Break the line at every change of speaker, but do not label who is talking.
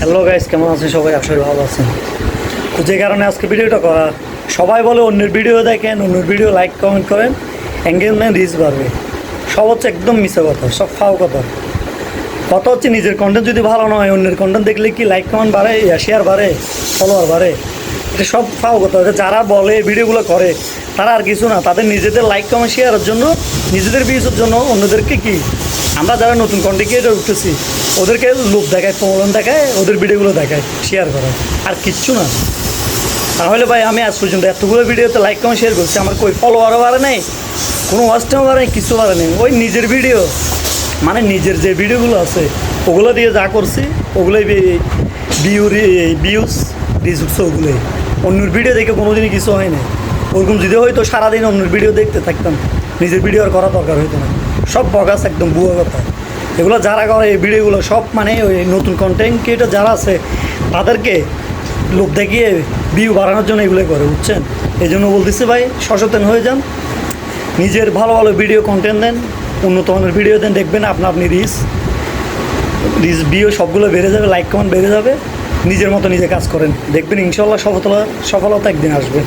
Hello guys কেমন আছেন সবাই? করি ভালো আছেন। তো যে কারণে আজকে ভিডিওটা করা, সবাই বলে অন্যের ভিডিও দেখেন, অন্যের ভিডিও লাইক কমেন্ট করেন এঙ্গেজমেন্ট রিচ বাড়বে। সব হচ্ছে একদম মিশে কথা, সব ফাও কথা। কথা হচ্ছে নিজের কন্টেন্ট যদি ভালো নয় অন্যের কন্টেন্ট দেখলে কি লাইক কমেন্ট বাড়ে শেয়ার বাড়ে ফলোয়ার বাড়ে? এটা সব ফাও কথা। যারা বলে, ভিডিওগুলো করে, তারা আর কিছু না। তাদের নিজেদের লাইক কমেন্ট শেয়ারের জন্য, নিজেদের ভিউজের জন্য অন্যদেরকে কি আমরা যারা নতুন কন্টেন্ট উঠতেছি, ওদেরকে লোক দেখায়, প্রবলেম দেখায়, ওদের ভিডিওগুলো দেখায় শেয়ার করায়, আর কিচ্ছু না। তাহলে ভাই, আমি আজ পর্যন্ত এতগুলো ভিডিওতে লাইক কমেন্ট শেয়ার করছি, আমার কই ফলোয়ারও বাড়ে নেই, কোনো ওয়াচ টাইমও বাড়ে নেই, কিছু বাড়ে নেই। ওই নিজের ভিডিও মানে নিজের যে ভিডিওগুলো আছে, ওগুলো দিয়ে যা করছি, ওগুলোই বিউস রিচ উঠছে ওগুলোই। অন্যের ভিডিও দেখে কোনো দিনই কিছু হয় না ওরকম যদি হয়তো সারাদিন অন্যের ভিডিও দেখতে থাকতাম, নিজের ভিডিও আর করা দরকার হইতো না। সব বগাস একদম বুয়া কথা। এগুলো যারা করে এই ভিডিওগুলো সব মানে ওই নতুন কন্টেন্ট ক্রিয়েটর যারা আছে, তাদেরকে লোক দেখিয়ে ভিউ বাড়ানোর জন্য এগুলো করে, বুঝছেন? এই জন্য বলতেছি ভাই, সচেতন হয়ে যান। নিজের ভালো ভালো ভিডিও কন্টেন্ট দেন, উন্নত মানের ভিডিও দেন, দেখবেন আপনা আপনি রিস রিস ভিউ সবগুলো বেড়ে যাবে লাইক কমেন্ট বেড়ে যাবে। নিজের মতো নিজে কাজ করেন। দেখবেন ইনশাল্লাহ সফলতা সফলতা একদিন আসবে।